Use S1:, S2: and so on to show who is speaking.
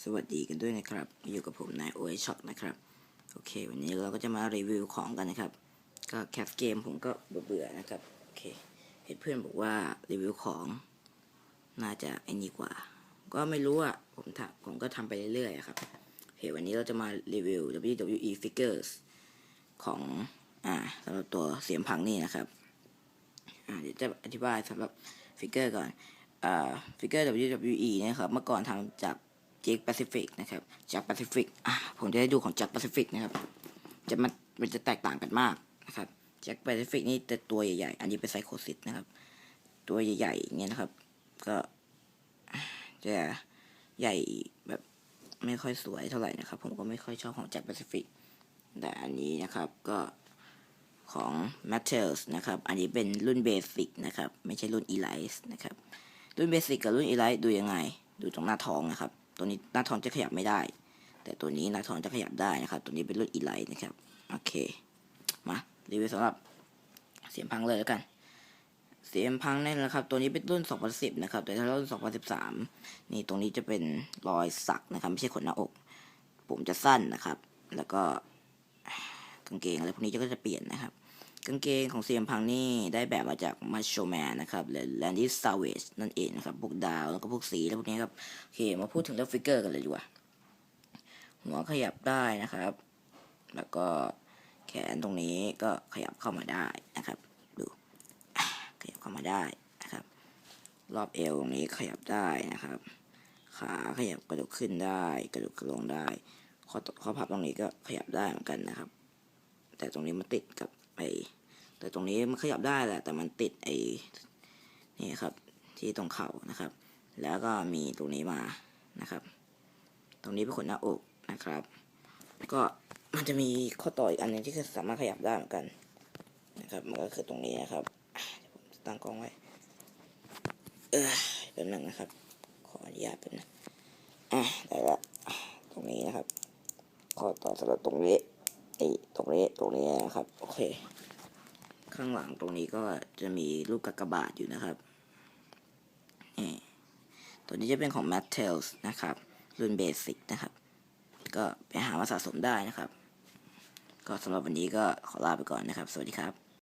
S1: สวัสดีกันด้วยนะครับ อยู่กับผมนายโอเอช็อนะครับ โอเค วันนี้เราก็จะมารีวิวของกันนะครับ ก็แคปเกมผมก็เบื่อๆนะครับ โอเค เห็นเพื่อนบอกว่ารีวิวของน่าจะไอ้นี่กว่า ก็ไม่รู้อะ ผมทำผมก็ทำไปเรื่อยๆครับโอเควันนี้เราจะมารีวิว WWE Figures ของอ่าสำหรับตัวเสียมพังนี่นะครับ อ่าเดี๋ยวจะอธิบายสำหรับฟิกเกอร์ก่อน อ่าฟิกเกอร์ WWE นะครับ เมื่อก่อนทำจาก เจ k แปซิฟิกนะครับจากแปซิฟิกอ่าผมจะได้ดูของจากแปซิฟิกนะครับจะมันมันจะแตกต่างกันมากนะครับจากแปซิฟิกนี่จะตัวใหญ่ๆ อันนี้เป็นไซโคซิสนะครับ ตัวใหญ่ๆอย่างเงี้ยนะครับ ก็จะใหญ่แบบไม่ค่อยสวยเท่าไหร่นะครับ ผมก็ไม่ค่อยชอบของจากแปซิฟิกแต่อันนี้นะครับก็ของ m a t t e l s นะครับ อันนี้เป็นรุ่นเบสิกนะครับ ไม่ใช่รุ่น Elite นะครับ รุ่นเบสิกกับรุ่น Elite ดูยังไง ดูตรงหน้าท้องนะครับ ตัวนี้หน้าท้องจะขยับไม่ได้ แต่ตัวนี้หน้าท้องจะขยับได้นะครับ ตัวนี้เป็นรุ่น Elite นะครับโอเคมารีวิวสำหรับเสียงพังเลยแล้วกัน เสียงพังนี่นะครับ ตัวนี้เป็นรุ่น 2010 นะครับ แต่ถ้ารุ่น 2013 นี่ตรงนี้จะเป็นรอยสักนะครับ ไม่ใช่ขนหน้าอก ผมจะสั้นนะครับ แล้วก็กางเกงอะไรพวกนี้ก็จะเปลี่ยนนะครับ กางเกงของเซียมพังนี่ได้แบบมาจากมาโชแมนนะครับและแลนดี้ซาเวจนั่นเองนะครับพวกดาวแล้วก็พวกสีแล้วพวกนี้ครับโอเคมาพูดถึงเรื่องฟิกเกอร์กันเลยดีกว่าหัวขยับได้นะครับ แล้วก็แขนตรงนี้ก็ขยับเข้ามาได้นะครับ ดูขยับเข้ามาได้นะครับ รอบเอวตรงนี้ขยับได้นะครับ ขาขยับกระดูกขึ้นได้ กระดูกลงได้ข้อตข้อพับตรงนี้ก็ขยับได้เหมือนกันนะครับ แต่ตรงนี้มันติดกับ ไอ้แต่ตรงนี้มันขยับได้แหละ แต่มันติดไอ้นี่ครับ ที่ตรงเข่านะครับ แล้วก็มีตรงนี้มานะครับ ตรงนี้เป็นขนหน้าอกนะครับ ก็มันจะมีข้อต่ออีกอันหนึงที่สามารถขยับได้เหมือนกันนะครับ มันก็คือตรงนี้นะครับเดี๋ยวผมตั้งกล้องไว้ เออเป็นหนึ่งนะครับ ขออนุญาตเป็นงอะได้ละอะตรงนี้นะครับ ข้อต่อสำหรับตรงนี้ ติตรงนี้ตรงนี้นะครับ โอเค ข้างหลังตรงนี้ก็จะมีรูปกากบาทอยู่นะครับนี่ตัวนี้จะเป็นของ m a t t e l s นะครับ รุ่นเบสิกนะครับ ก็ไปหามาสะสมได้นะครับ ก็สำหรับวันนี้ก็ขอลาไปก่อนนะครับ สวัสดีครับ